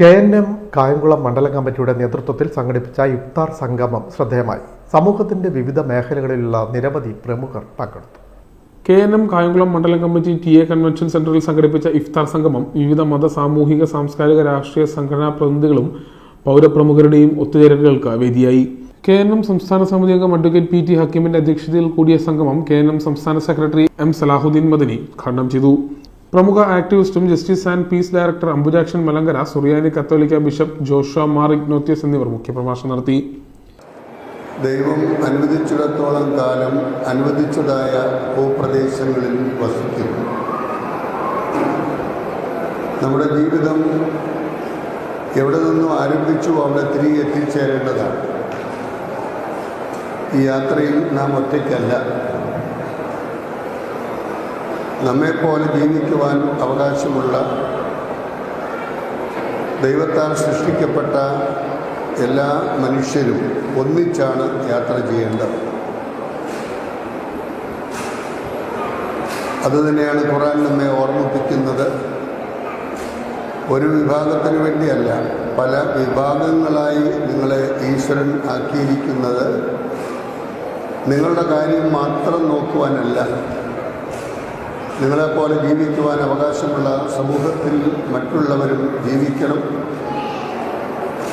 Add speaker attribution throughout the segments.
Speaker 1: K N M Kayamkulam മണ്ഡലം കമ്മിറ്റിയുടെ നേതൃത്വത്തിൽ സംഘടിപ്പിച്ച ഇഫ്താർ സംഗമം ശ്രദ്ധേയമായി. സമൂഹത്തിന്റെ വിവിധ മേഖലകളിലുള്ള നിരവധി പ്രമുഖർ പങ്കെടുത്തു.
Speaker 2: കെ എൻ എം കായംകുളം മണ്ഡലം കമ്മിറ്റി ടി എ കൺവെൻഷൻ സെന്ററിൽ സംഘടിപ്പിച്ച ഇഫ്താർ സംഗമം വിവിധ മത സാമൂഹിക സാംസ്കാരിക രാഷ്ട്രീയ സംഘടനാ പ്രതിനിധികളും പൗരപ്രമുഖരുടെയും ഒത്തുചേരലുകൾക്ക് വേദിയായി. കെ എൻ എം സംസ്ഥാന സമിതി അംഗം അഡ്വക്കേറ്റ് പി ടി ഹക്കീമിന്റെ അധ്യക്ഷതയിൽ കൂടിയ സംഗമം കെ എൻ എം സംസ്ഥാന സെക്രട്ടറി എം സലാഹുദ്ദീൻ മദനി ഉദ്ഘാടനം ചെയ്തു. പ്രമുഖ ആക്ടിവിസ്റ്റും justice and peace director Ambujakshan Malankara Suriyani കത്തോലിക്ക ബിഷപ്പ് ജോഷ മാർ ഇഗ്നോത്യസ് എന്നിവർ മുഖ്യപ്രഭാഷണം നടത്തി.
Speaker 3: ദൈവം അനുവദിച്ചിടത്തോളം കാലം അനുവദിച്ചതായ ഭൂപ്രദേശങ്ങളിൽ വസിക്കുന്നു. നമ്മുടെ ജീവിതം എവിടെ നിന്നും ആരംഭിച്ചു അവിടെ തിരികെ എത്തിച്ചേരേണ്ടതാണ്. ഈ യാത്രയിൽ നാം ഒറ്റയ്ക്കല്ല. നമ്മെപ്പോലെ ജീവിക്കുവാൻ അവകാശമുള്ള ദൈവത്താൽ സൃഷ്ടിക്കപ്പെട്ട എല്ലാ മനുഷ്യരും ഒന്നിച്ചാണ് യാത്ര ചെയ്യേണ്ടത്. അതുതന്നെയാണ് ഖുറാൻ നമ്മെ ഓർമ്മിപ്പിക്കുന്നത്. ഒരു വിഭാഗത്തിന് വേണ്ടിയല്ല പല വിഭാഗങ്ങളായി നിങ്ങളെ ഈശ്വരൻ ആക്കിയിരിക്കുന്നത്. നിങ്ങളുടെ കാര്യം മാത്രം നോക്കുവാനല്ല നിങ്ങളെപ്പോലെ ജീവിക്കുവാൻ അവകാശമുള്ള സമൂഹത്തിൽ മറ്റുള്ളവരും ജീവിക്കണം.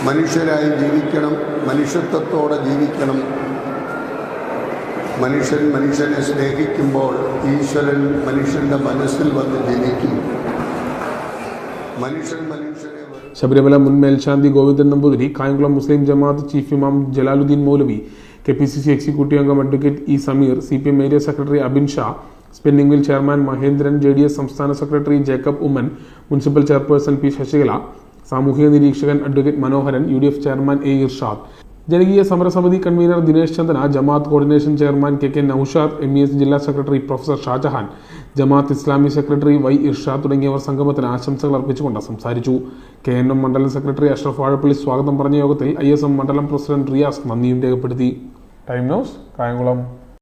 Speaker 3: മനുഷ്യരായി ജീവിക്കണം. മനുഷ്യത്വത്തോടെ ജീവിക്കണം. മനുഷ്യൻ മനുഷ്യനെ സ്നേഹിക്കുമ്പോൾ ഈശ്വരൻ മനുഷ്യന്റെ മനസ്സിൽ വന്ന് ജനിക്കും മനുഷ്യൻ മനുഷ്യനെ
Speaker 2: ശബരിമല മുൻ മേൽശാന്തി ഗോവിന്ദൻ നമ്പൂതിരി കായംകുളം മുസ്ലിം ജമാഅത്ത് ചീഫ് ഇമാം Jalaluddin Moulavi K P C C executive അംഗം advocate E Sameer C P M area secretary Abin Shah spinning mill chairman Mahendran J D S സംസ്ഥാന secretary Jacob Oommen municipal chairperson P Sasikala സാമൂഹിക നിരീക്ഷകൻ advocate Manoharan U D F chairman A Irshad. ജനകീയ സമരസമിതി convener Dinesh Chandana Jamaat coordination chairman K K Noushad M E S ജില്ലാ secretary professor Shajahan Jamaat Islami secretary Y Irshad തുടങ്ങിയവർ സംഗമത്തിന് ആശംസകൾ അർപ്പിച്ചുകൊണ്ട് സംസാരിച്ചു. കെ എൻ എം മണ്ഡലം secretary Ashraf Vazhappally സ്വാഗതം പറഞ്ഞ യോഗത്തിൽ ഐ എസ് എം മണ്ഡലം പ്രസിഡന്റ് റിയാസ് നന്ദിയും രേഖപ്പെടുത്തി. Time news Kayamkulam.